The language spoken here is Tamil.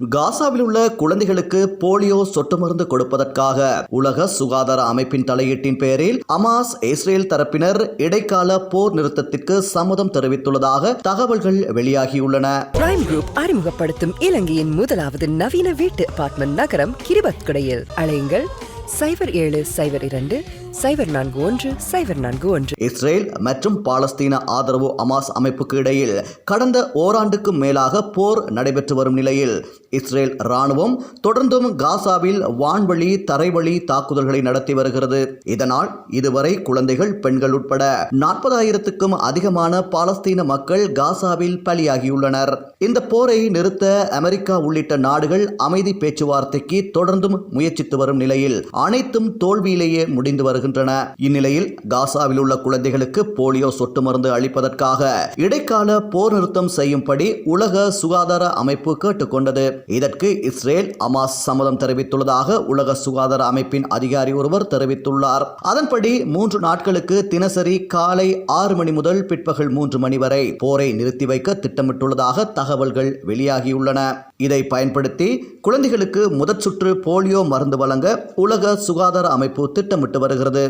காசாவில் உள்ள குழந்தைகளுக்கு போலியோ சொட்டு மருந்து கொடுப்பதற்காக உலக சுகாதார அமைப்பின் தலையீட்டின் பேரில் அமாஸ் இஸ்ரேல் தரப்பினர் இடைக்கால போர் நிறுத்தத்திற்கு சம்மதம் தெரிவித்துள்ளதாக தகவல்கள் வெளியாகியுள்ளன. பிரைம் குரூப் அறிமுகப்படுத்தும் இலங்கையின் முதலாவது நவீன வீட்டு அபார்ட்மெண்ட் நகரம் கிரிபத்குடையில். அழையுங்கள் சைபர் ஏழு சைபர் இரண்டு சைபர் நான்கு ஒன்று சைபர் நான்கு ஒன்று. இஸ்ரேல் மற்றும் பாலஸ்தீன ஆதரவு அமாஸ் அமைப்புக்கு இடையில் கடந்த ஓராண்டுக்கும் மேலாக போர் நடைபெற்று வரும் நிலையில் இஸ்ரேல் ராணுவம் தொடர்ந்தும் காசாவில் வான்வழி தரைவழி தாக்குதல்களை நடத்தி வருகிறது. இதனால் இதுவரை குழந்தைகள் பெண்கள் உட்பட நாற்பதாயிரத்துக்கும் அதிகமான பாலஸ்தீன மக்கள் காசாவில் பலியாகியுள்ளனர். இந்த போரை நிறுத்த அமெரிக்கா உள்ளிட்ட நாடுகள் அமைதி பேச்சுவார்த்தைக்கு தொடர்ந்தும் முயற்சித்து வரும் நிலையில் அனைத்தும் தோல்வியிலேயே முடிந்து வருகிறது. வருகின்றன இந்நிலையில் காசாவில் உள்ள குழந்தைகளுக்கு போலியோ சொட்டு மருந்து அளிப்பதற்காக இடைக்கால போர் நிறுத்தம் செய்யும்படி உலக சுகாதார அமைப்பு கேட்டுக்கொண்டது இதற்கு இஸ்ரேல் அமாஸ் சம்மதம் தெரிவித்துள்ளதாக உலக சுகாதார அமைப்பின் அதிகாரி ஒருவர் தெரிவித்துள்ளார். அதன்படி மூன்று நாட்களுக்கு தினசரி காலை ஆறு மணி முதல் பிற்பகல் மூன்று மணி வரை போரை நிறுத்தி வைக்க திட்டமிட்டுள்ளதாக தகவல்கள் வெளியாகியுள்ளன. இதை பயன்படுத்தி குழந்தைகளுக்கு முதற் சுற்று போலியோ மருந்து வழங்க உலக சுகாதார அமைப்பு திட்டமிட்டு வருகிறது